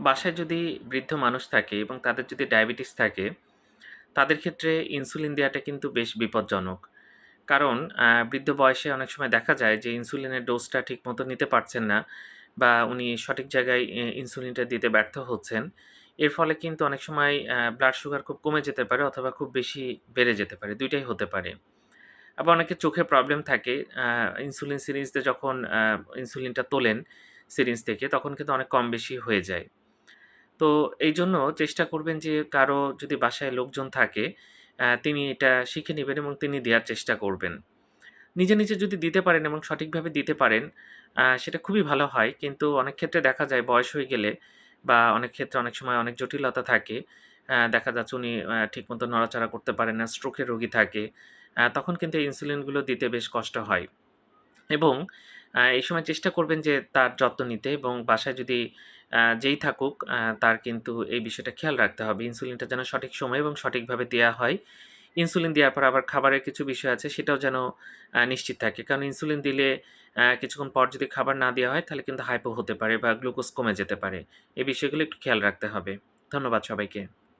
বাসায় যদি বৃদ্ধ মানুষ থাকে এবং তাদের যদি ডায়াবেটিস থাকে, তাদের ক্ষেত্রে ইনসুলিন দেওয়াটা কিন্তু বেশ বিপজ্জনক। কারণ বৃদ্ধ বয়সে অনেক সময় দেখা যায় যে ইনসুলিনের ডোজটা ঠিক মতো নিতে পারছেন না বা উনি সঠিক জায়গায় ইনসুলিনটা দিতে ব্যর্থ হচ্ছেন। এর ফলে কিন্তু অনেক সময় ব্লাড সুগার খুব কমে যেতে পারে অথবা খুব বেশি বেড়ে যেতে পারে। দুইটাই হতে পারে। আবার অনেকের চোখে প্রবলেম থাকে। ইনসুলিন সিরিঞ্জ দিয়ে যখন ইনসুলিনটা তোলেন সিরিঞ্জ থেকে তখন কিন্তু অনেক কম বেশি হয়ে যায়। তো এই জন্য চেষ্টা করবেন যে কারও যদি বাসায় লোকজন থাকে তিনি এটা শিখে নিবেন এবং তিনি দেওয়ার চেষ্টা করবেন। নিজে, নিজে যদি দিতে পারেন এবং সঠিকভাবে দিতে পারেন সেটা খুবই ভালো হয়। কিন্তু অনেক ক্ষেত্রে দেখা যায় বয়স হয়ে গেলে বা অনেক ক্ষেত্রে অনেক সময় অনেক জটিলতা থাকে। দেখা যাচ্ছে উনি ঠিকমতো নড়াচড়া করতে পারেন না, স্ট্রোকের রোগী থাকে। তখন কিন্তু ইনসুলিনগুলো দিতে বেশ কষ্ট হয়। এবং এই সময় চেষ্টা করবেন যে তার যত্ন নিতে এবং বাসায় যদি যেই থাকুক তার কিন্তু এই বিষয়টা খেয়াল রাখতে হবে। ইনসুলিনটা যেন সঠিক সময়ে এবং সঠিকভাবে দেওয়া হয়। ইনসুলিন দেওয়ার পর আবার খাবারের কিছু বিষয় আছে, সেটাও যেন নিশ্চিত থাকে। কারণ ইনসুলিন দিলে কিছুক্ষণ পর যদি খাবার না দেওয়া হয়, তাহলে কিন্তু হাইপো হতে পারে বা গ্লুকোজ কমে যেতে পারে। এই বিষয়গুলো একটু খেয়াল রাখতে হবে। ধন্যবাদ সবাইকে।